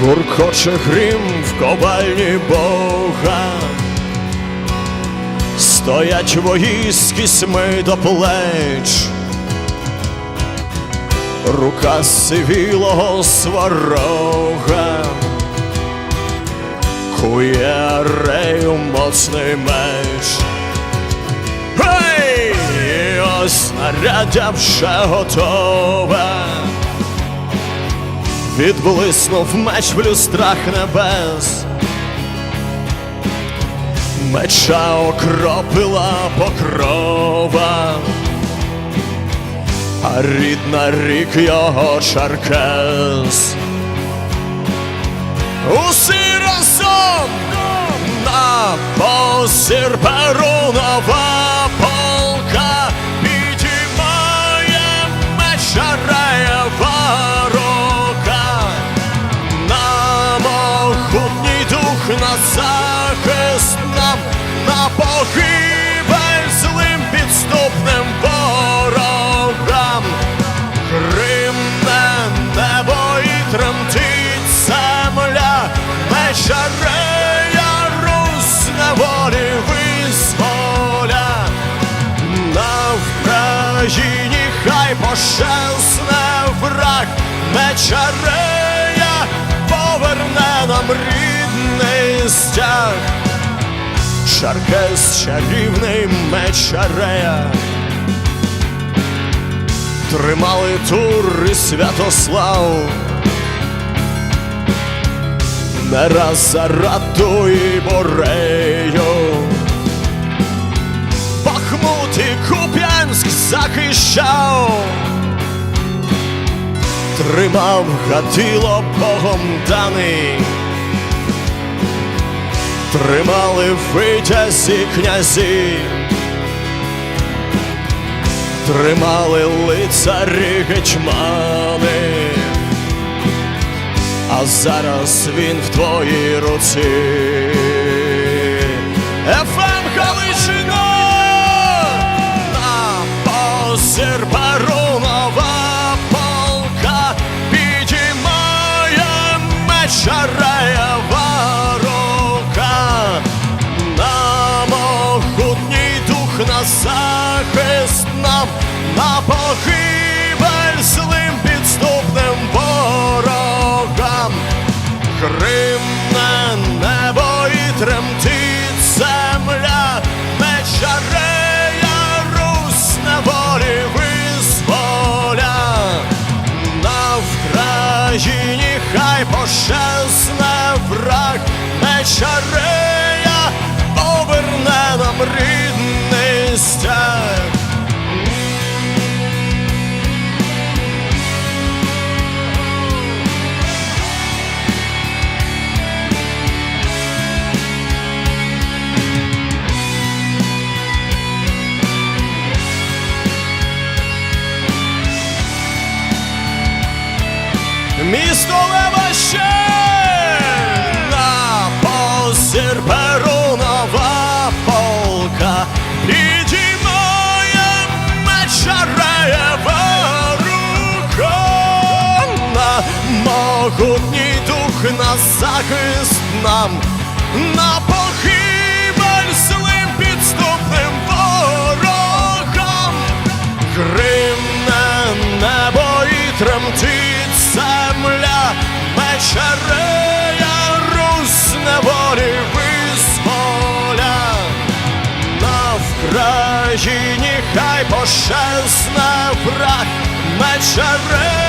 Гуркоче грім в ковальні Бога, стоять вої з кісьми до плеч, рука сивілого сварога, кує рею моцний меч. Гей! І ось снаряддя вже готове. Відблиснув меч в люстрах небес, меча окропила покрова, а рідна рік його чаркес. Усі разом на посір перунова мечарея Русь неволі визволя. На Вкраїні хай пощасне враг, мечарея поверне нам рідний стяг. Шаркес чарівний мечарея Тримали тур і Святослав Не раз за Рату і Борею Бахмут і Куп'янськ захищав. Тримав гатило Богом даний Тримали витязі князі. Тримали лицарі гетьмани, а зараз він в твоїй руці. ефем Галичина на посір Перунова полка підіймає меча Реєва рука. На могутній дух на захист нам, на погибель і тремтить земля, мечарея Русь неволі визволя. На Вкраїні хай пощасне враг, мечарея поверне нам рідний стяг. Леваще на посір Перунова полка. Підіймає меча Реєва рука дух на захист нам, на мечарея на волі визволя. На Вкраїні хай пошесна враг, мечарея